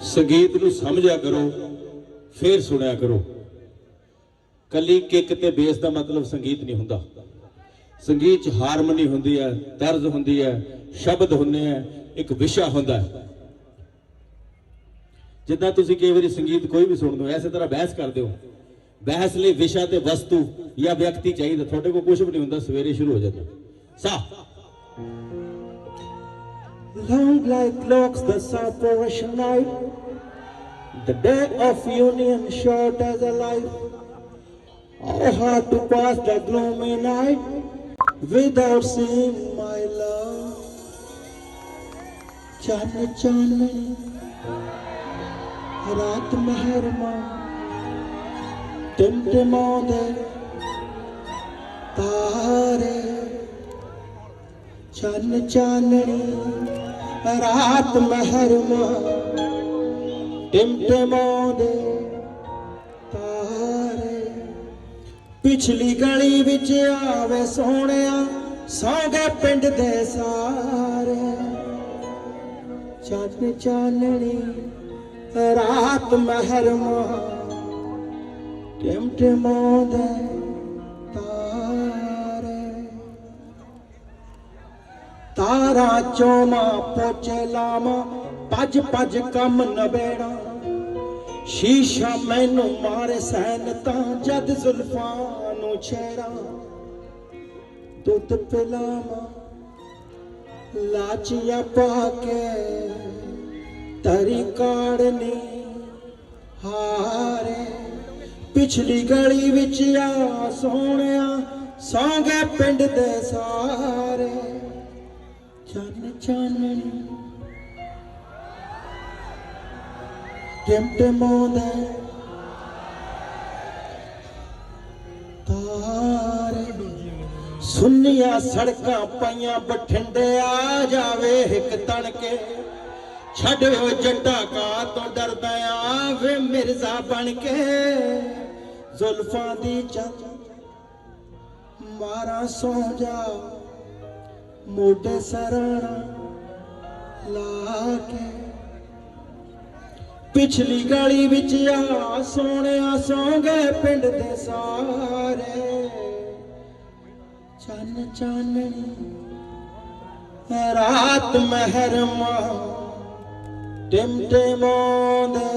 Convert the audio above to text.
ਸੰਗੀਤ ਨੂੰ ਸਮਝਿਆ ਕਰੋ, ਫਿਰ ਸੁਣਿਆ ਕਰੋ। ਕੱਲੀ ਕਿੱਕ ਤੇ ਬੇਸ ਦਾ ਮਤਲਬ ਸੰਗੀਤ ਨਹੀਂ ਹੁੰਦਾ। ਸੰਗੀਤ 'ਚ ਹਾਰਮਨੀ ਹੁੰਦੀ ਹੈ, ਤਰਜ਼ ਹੁੰਦੀ ਹੈ, ਸ਼ਬਦ ਹੁੰਦੇ ਆ ਇੱਕ ਵਿਸ਼ਾ ਹੁੰਦਾ ਹੈ। ਜਿੱਦਾਂ ਤੁਸੀਂ ਕਈ ਵਾਰੀ ਸੰਗੀਤ ਕੋਈ ਵੀ ਸੁਣਦੇ ਹੋ, ਐਸੇ ਤਰ੍ਹਾਂ ਬਹਿਸ ਕਰਦੇ ਹੋ। ਬਹਿਸ ਲਈ ਵਿਸ਼ਾ ਤੇ ਵਸਤੂ ਜਾਂ ਵਿਅਕਤੀ ਚਾਹੀਦਾ, ਤੁਹਾਡੇ ਕੋਲ ਕੁਝ ਵੀ ਨਹੀਂ ਹੁੰਦਾ, ਸਵੇਰੇ ਸ਼ੁਰੂ ਹੋ ਜਾਂਦਾ। ਸਾ Long like locks the separation night. The day of union short as a life. Oh, hard to pass the gloomy night without seeing my love. चांद चांदनी रात dim टिमटिमाते तारे चन्न चांदनी ਰਾਤ ਮਹਿਰਮਾ ਟਿਮਟਿਮਾਉਂਦੇ ਤਾਰੇ। ਪਿਛਲੀ ਗਲੀ ਵਿੱਚ ਆਵੇ ਸੋਹਣਿਆ ਸੌ ਪਿੰਡ ਦੇ ਸਾਰੇ। ਚੰਨ ਚਾਨਣੀ, ਰਾਤ ਮਹਿਰਮਾ ਟਿਮਟਿਮਾਉਂਦੇ ਤਾਰਾ ਚੋਮਾ ਪੋਚੇ ਲਾਮਾ ਭੱਜ ਭੱਜ ਕੰਮ ਨਵੇੜਾ ਸ਼ੀਸ਼ਾ ਮੈਨੂੰ ਮਾਰੇ ਸੈਨ ਤਾਂ ਜਦ ਜ਼ੁਲਫਾਂ ਨੂੰ ਛੇੜਾ। ਦੁੱਧ ਪਿਲਾਵਾਂ, ਲਾਚੀਆਂ ਪਾ ਕੇ ਤਰੀ ਕਾੜਨੀ ਹਾਰੇ। ਪਿਛਲੀ ਗਲੀ ਵਿੱਚ ਆ ਸੋਹਣਿਆ, ਸੌਂਗੇ ਪਿੰਡ ਦੇ ਸਾਰੇ। ਚੰਨ ਚਾਨਣੀ। ਟਿਮਟਿਮਾਉਂਦੇ ਤਾਰੇ ਸੁੰਨੀਆਂ ਸੜਕਾਂ ਪਈਆਂ, ਬਠਿੰਡੇ ਆ ਜਾਵੇ ਇੱਕ ਤਣਕੇ। ਛੱਡ ਓ ਜੱਟਾ ਕਾ ਤੋਂ ਡਰਦਾ ਆ, ਵੇ ਮਿਰਜ਼ਾ ਬਣ ਕੇ। ਜ਼ੁਲਫਾਂ ਦੀ ਚੰਦ ਮਾਰਾ ਸੋ ਜਾ। ਮੋਢੇ ਸਰਾਣਾ ਲਾ ਕੇ। ਪਿਛਲੀ ਗਲੀ ਵਿੱਚ ਆ ਸੋਹਣਿਆ ਸੌਂ ਪਿੰਡ ਦੇ ਸਾਰੇ। ਚੰਨ ਚਾਨਣੀ ਰਾਤ ਮਹਿਰਮਾ ਟਿਮਟਿਮਾਉਂਦੇ